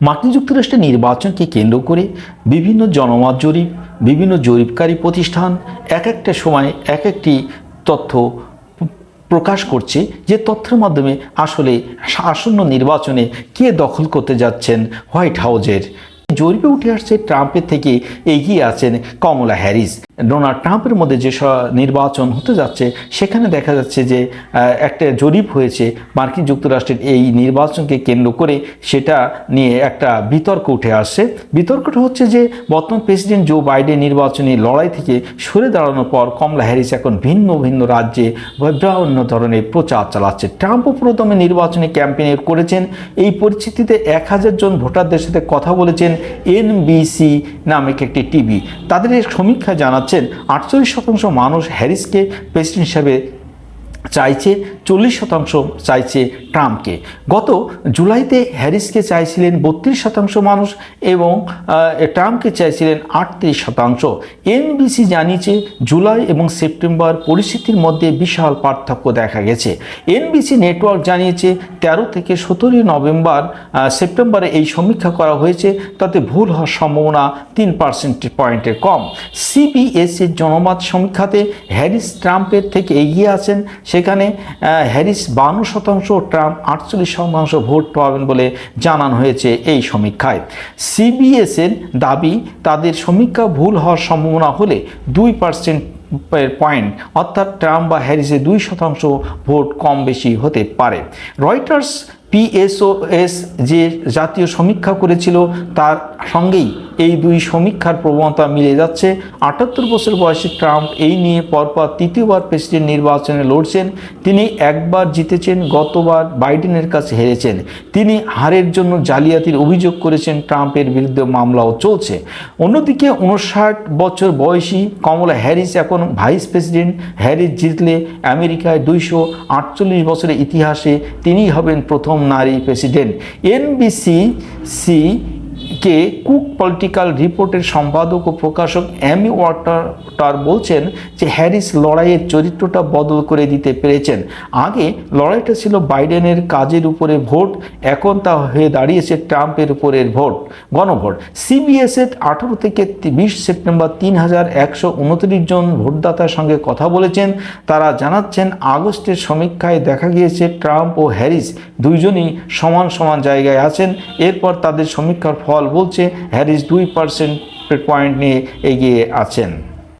মার্কিন যুক্তরাষ্ট্রের নির্বাচনকে কেন্দ্র করে বিভিন্ন জনমত জরিপ, বিভিন্ন জরিপকারী প্রতিষ্ঠান এক একটা সময়ে এক একটি তথ্য প্রকাশ করছে যে তথ্যের মাধ্যমে আসলে আসন্ন নির্বাচনে কে দখল করতে যাচ্ছেন হোয়াইট হাউজের জরিপে উঠে আসছে ট্রাম্পের থেকে এগিয়ে আছেন কমলা হ্যারিস। ডোনাল্ড ট্রাম্পের মধ্যে যে নির্বাচন হতে যাচ্ছে, সেখানে দেখা যাচ্ছে যে একটা জরিপ হয়েছে মার্কিন যুক্তরাষ্ট্রের এই নির্বাচনকে কেন্দ্র করে, সেটা নিয়ে একটা বিতর্ক উঠে আসছে। বিতর্কটা হচ্ছে যে, বর্তমান প্রেসিডেন্ট জো বাইডেন নির্বাচনী লড়াই থেকে সরে দাঁড়ানোর পর কমলা হ্যারিস এখন ভিন্ন ভিন্ন রাজ্যে বিভিন্ন ধরনের প্রচার চালাচ্ছে। ট্রাম্পও প্রথমে নির্বাচনী ক্যাম্পেইন করেছেন। এই পরিস্থিতিতে এক হাজার জন ভোটারদের সাথে কথা বলেছেন। এনবিসি নামের একটি টিভি। তাদের সমীক্ষা জানাচ্ছেন, আটচল্লিশ শতাংশ মানুষ হ্যারিসকে প্রেসিডেন্ট হিসাবে চাইছে, চল্লিশ শতাংশ চাইছে ট্রাম্পকে। গত জুলাইতে হ্যারিসকে চাইছিলেন বত্রিশ শতাংশ মানুষ এবং ট্রাম্পকে চাইছিলেন আটত্রিশ শতাংশ। এনবিসি জানিয়েছে জুলাই এবং সেপ্টেম্বর পরিস্থিতির মধ্যে বিশাল পার্থক্য দেখা গেছে। এনবিসি নেটওয়ার্ক জানিয়েছে তেরো থেকে সতেরোই নভেম্বর সেপ্টেম্বরে এই সমীক্ষা করা হয়েছে। তাতে ভুল হওয়ার সম্ভাবনা তিন পার্সেন্ট পয়েন্টের কম। সিবিএস এর জনমত সমীক্ষাতে হ্যারিস ট্রাম্পের থেকে এগিয়ে আছেন। সেখানে হ্যারিস বান্ন শতাংশ ট্রাম্প আটচল্লিশ শতাংশ ভোট পাবেন বলে জানানো হয়েছে এই সমীক্ষায়। সিবিএস এর দাবি, তাদের সমীক্ষা ভুল হওয়ার সম্ভাবনা হলে দুই পার্সেন্ট পয়েন্ট অর্থাৎ ট্রাম্প বা হ্যারিসের দুই শতাংশ ভোট কম বেশি হতে পারে। রয়টার্স পিএসওএস যে জাতীয় সমীক্ষা করেছিল, তার সঙ্গেই এই দুই সমীক্ষার প্রবণতা মিলে যাচ্ছে। আটাত্তর বছর বয়সী ট্রাম্প এই নিয়ে পরপর তৃতীয়বার প্রেসিডেন্ট নির্বাচনে লড়ছেন। তিনি একবার জিতেছেন, গতবার বাইডেনের কাছে হেরেছেন। তিনি হারের জন্য জালিয়াতির অভিযোগ করেছেন, ট্রাম্পের বিরুদ্ধে মামলাও চলছে। অন্যদিকে উনষাট বছর বয়সী কমলা হ্যারিস এখন ভাইস প্রেসিডেন্ট। হ্যারিস জিতলে আমেরিকায় দুইশো আটচল্লিশ বছরের ইতিহাসে তিনিই হবেন প্রথম নারী president. NBC C K Cook political রিপোর্টের সম্পাদক ও প্রকাশক অ্যামি ওয়াটার বলছেন যে হ্যারিস লড়াইয়ের চরিত্রটা বদল করে দিতে পেরেছেন। আগে লড়াইটা ছিল বাইডেনের কাজের উপরে ভোট, এখন তা হয়ে দাঁড়িয়েছে ট্রাম্পের উপরের ভোট, গণভোট। সিবিএস এর আঠারো থেকে বিশ সেপ্টেম্বর তিন হাজার একশো উনত্রিশ জন ভোটদাতার সঙ্গে কথা বলেছেন। তারা জানাচ্ছেন, আগস্টের সমীক্ষায় দেখা গিয়েছে ট্রাম্প ও হ্যারিস দুইজনই সমান সমান জায়গায় আছেন। এরপর তাদের সমীক্ষার ফল বলছে হ্যারিস দুই পার্সেন্ট পয়েন্ট নিয়ে এগিয়ে আছেন।